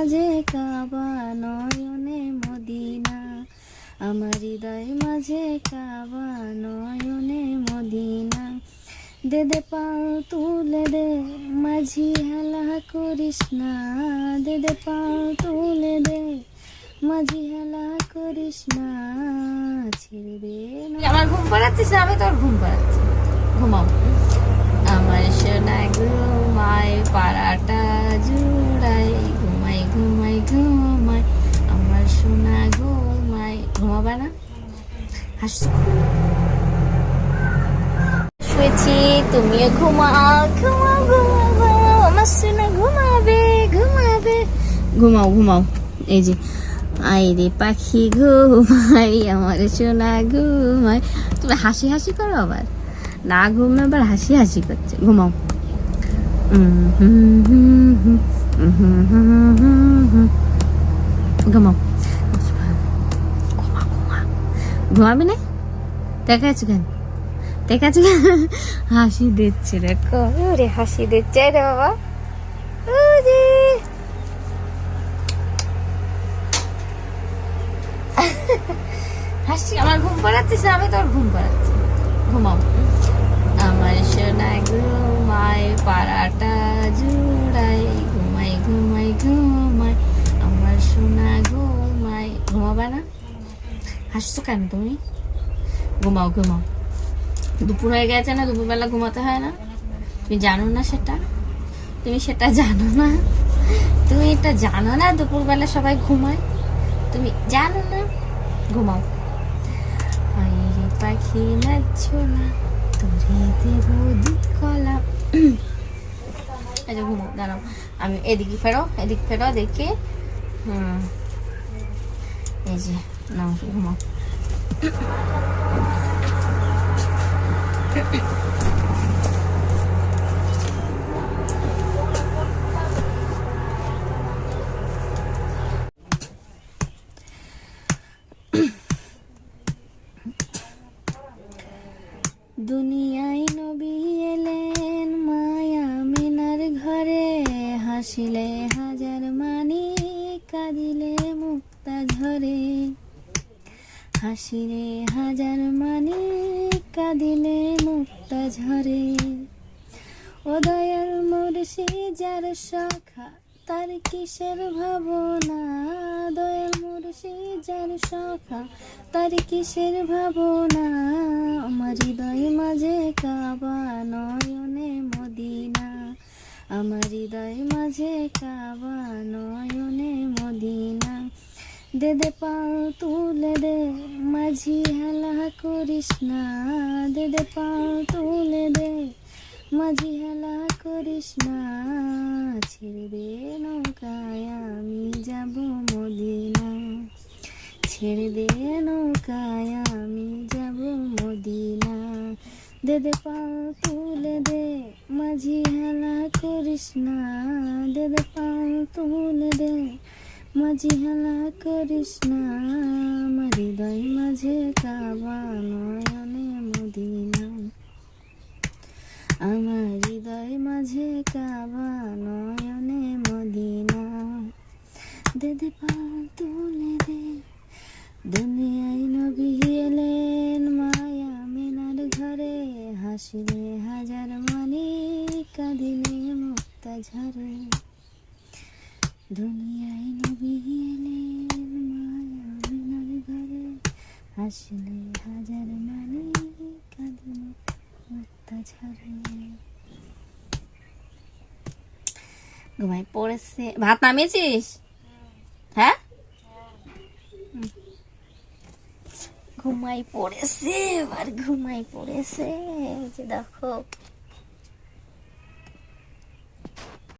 মাঝে কাবা নয়নে মদিনা। আমার হৃদয় মাঝে কাবা নয়নে মদিনা। দে দে পাও তুলে দে, মাঝি হেলা করিস না। দে দে পাও তুলে দে, মাঝি হেলা করিস না। ছেড়ে দে আমার ঘুম পাড়াচ্ছিস আমি তোর ঘুম পাড়াচ্ছি। ঘুমাও আমার সোনা ঘুমাই পাড়াটা জুড়াই ঘুমাই ঘুমাই ঘুমাই আমার সোনা ঘুমাই না শুয়েছি, তুমিও ঘুমাও ঘুমাও ঘুমাও আমার ঘুমাবে ঘুমাবে। ঘুমাও ঘুমাও, এই যে পাখি ঘুমাই, আমার সোনা ঘুমাই। তুমি হাসি হাসি করো আবার। না ঘুমে আবার হাসি হাসি করছে। ঘুমাও। ঘুমাও। ঘুমাবি না? দেখা আছে কেন? দেখা আছে হাসি দিচ্ছে, দেখো। রে হাসি দিচ্ছে রে বাবা। হাসি, আমার ঘুম পাড়াচ্ছিস আমি তোর ঘুম পাড়াচ্ছি। ঘুমাও আমার সোনা ঘুমাই পাড়াটা জুড়াই ঘুমাই ঘুমাই ঘুমাই আমার সোনা ঘুমাই ঘুমাবে না? হাসছো কেন তুমি? ঘুমাও ঘুমাও। দুপুর হয়ে গেছে না, দুপুরবেলা ঘুমাতে হয় না? তুমি জানো না সেটা? তুমি সেটা জানো না? তুমি এটা জানো না দুপুরবেলা সবাই ঘুমায়? তুমি জানো না? ঘুমাও। পাখি নাচ্ছ না, তোরে দেব দুধ কলা যে ঘুমাও, দাঁড়াও। আমি এদিকে ফেরো, এদিক ফেরো, দেখে। হুম। এই যে। নাও ঘুমাও। দুনিয়ায় নবী এলেন মায়া মিনার ঘরে। হাসিলে হাজার মানি কাঁদিলে মুক্তা ঝরে। হাসিলে হাজার মানি কাঁদিলে মুক্তা ঝরে। ও দয়াল মুর্শি যার শাখা, তার কিসের ভাবনা? দয়াল মুর্শি যার শাখা, তার কিসের ভাবনা? আমার হৃদয় মাঝে কাবা নয়নে মদিনা। আমার হৃদয় মাঝে কাবা নয়নে মদিনা। দে দে পাও তুলে দে। মাঝি হেলা করিস না। দে দে পাও তুলে দে। মাঝি হেলা করিস না। ছেড়ে দে নৌকায়, আমি যাব মদিনা। ছেড়ে দে নৌকায়, আমি যাব মদিনা। দে দে পাও তুলে দে। মাঝি হেলা করিস না। দে দে পাও তুলে দে। মাঝি হেলা করিস না, আমার হৃদয় মাঝে কাবা নয়নে মদিনা। আমার হৃদয় মাঝে কাবা নয়নে মদিনা। দে দে পাও তুলে দে, দুনিয়ায় নবী এলেন মায়া মিনার ঘরে। হাসিলে হাজার মানি কাঁদিলে মুক্তা ঝরে দুনিয়ায় নবী এলেন মায়া মিনার ঘরে হাজার মানি ঘুমাই পড়েছে। ভাত নামিয়েছিস? হ্যাঁ? ঘুমাই পড়েছে, এবার ঘুমাই পড়েছে। যে দেখো।